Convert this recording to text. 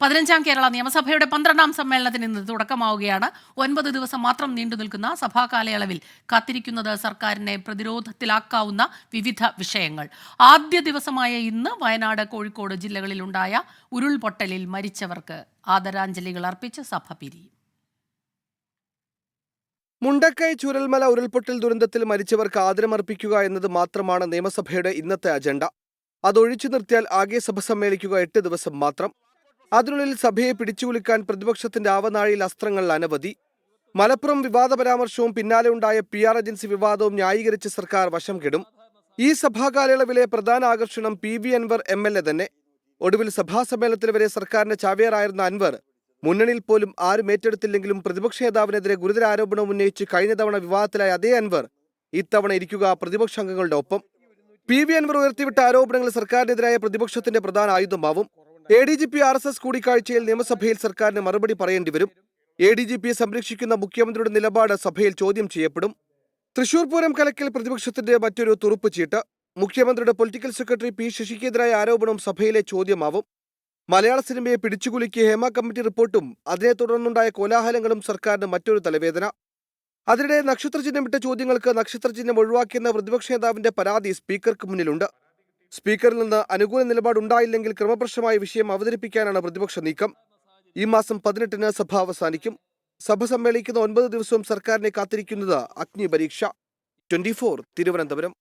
പതിനഞ്ചാം കേരള നിയമസഭയുടെ പന്ത്രണ്ടാം സമ്മേളനത്തിന് ഇന്ന് തുടക്കമാവുകയാണ്. ഒൻപത് ദിവസം മാത്രം നീണ്ടു നിൽക്കുന്ന സഭാ കാലയളവിൽ കാത്തിരിക്കുന്നത് സർക്കാരിനെ പ്രതിരോധത്തിലാക്കാവുന്ന വിവിധ വിഷയങ്ങൾ. ആദ്യ ദിവസമായ ഇന്ന് വയനാട് കോഴിക്കോട് ജില്ലകളിലുണ്ടായ ഉരുൾപൊട്ടലിൽ മരിച്ചവർക്ക് ആദരാഞ്ജലികൾ അർപ്പിച്ച് സഭ പിരിയും മുണ്ടക്കൈ ചുരൽമല ഉരുൾപൊട്ടൽ ദുരന്തത്തിൽ മരിച്ചവർക്ക് ആദരമർപ്പിക്കുക എന്നത് മാത്രമാണ് നിയമസഭയുടെ ഇന്നത്തെ അജണ്ട. അതൊഴിച്ചു നിർത്തിയാൽ ആകെ സഭ സമ്മേളിക്കുക എട്ട് ദിവസം മാത്രം. അതിനുള്ളിൽ സഭയെ പിടിച്ചുകുലുക്കാൻ പ്രതിപക്ഷത്തിന്റെ ആവനാഴിയിൽ അസ്ത്രങ്ങൾ അനവധി. മലപ്പുറം വിവാദ പരാമർശവും പിന്നാലെ ഉണ്ടായ പി ആർ ഏജൻസി വിവാദവും ന്യായീകരിച്ച് സർക്കാർ വശം കെടും. ഈ സഭാകാലയളവിലെ പ്രധാന ആകർഷണം P V Anvar M L A തന്നെ. ഒടുവിൽ സഭാ സമ്മേളനത്തിൽ വരെ സർക്കാരിന്റെ ചാവേറായിരുന്ന അൻവർ മുന്നണിയിൽ പോലും ആരും ഏറ്റെടുത്തില്ലെങ്കിലും പ്രതിപക്ഷ നേതാവിനെതിരെ ഗുരുതര ആരോപണം ഉന്നയിച്ച് കഴിഞ്ഞ തവണ വിവാദത്തിലായ അതേ അൻവർ ഇത്തവണ ഇരിക്കുക പ്രതിപക്ഷ അംഗങ്ങളുടെ ഒപ്പം. പി വി അൻവർ ഉയർത്തിവിട്ട ആരോപണങ്ങൾ സർക്കാരിനെതിരായ പ്രതിപക്ഷത്തിന്റെ പ്രധാന ആയുധമാവും. A D G P R S S കൂടിക്കാഴ്ചയിൽ നിയമസഭയിൽ സർക്കാരിന് മറുപടി പറയേണ്ടി വരും. എ ഡി ജി പിയെ സംരക്ഷിക്കുന്ന മുഖ്യമന്ത്രിയുടെ നിലപാട് സഭയിൽ ചോദ്യം ചെയ്യപ്പെടും. തൃശൂർ പൂരം കലക്കിൽ പ്രതിപക്ഷത്തിന്റെ മറ്റൊരു തുറുപ്പ് ചീട്ട്. മുഖ്യമന്ത്രിയുടെ പൊളിറ്റിക്കൽ സെക്രട്ടറി പി ശശിക്കെതിരായ ആരോപണം സഭയിലെ ചോദ്യമാവും. മലയാള സിനിമയെ പിടിച്ചുകുലുക്കിയ ഹേമ കമ്മിറ്റി റിപ്പോർട്ടും അതിനെ തുടർന്നുണ്ടായ കോലാഹലങ്ങളും സർക്കാരിന് മറ്റൊരു തലവേദന. അതിനിടെ നക്ഷത്ര ചിഹ്നമിട്ട ചോദ്യങ്ങൾക്ക് നക്ഷത്ര ചിഹ്നം ഒഴിവാക്കിയെന്ന പ്രതിപക്ഷ നേതാവിന്റെ പരാതി സ്പീക്കർക്ക് മുന്നിലുണ്ട്. സ്പീക്കറിൽ നിന്ന് അനുകൂല നിലപാടുണ്ടായില്ലെങ്കിൽ ക്രമപ്രശ്നമായ വിഷയം അവതരിപ്പിക്കാനാണ് പ്രതിപക്ഷ നീക്കം. ഈ മാസം പതിനെട്ടിന് സഭ അവസാനിക്കും. സഭ സമ്മേളിക്കുന്ന ഒൻപത് ദിവസവും സർക്കാരിനെ കാത്തിരിക്കുന്നത് അഗ്നി പരീക്ഷ ട്വന്റി തിരുവനന്തപുരം.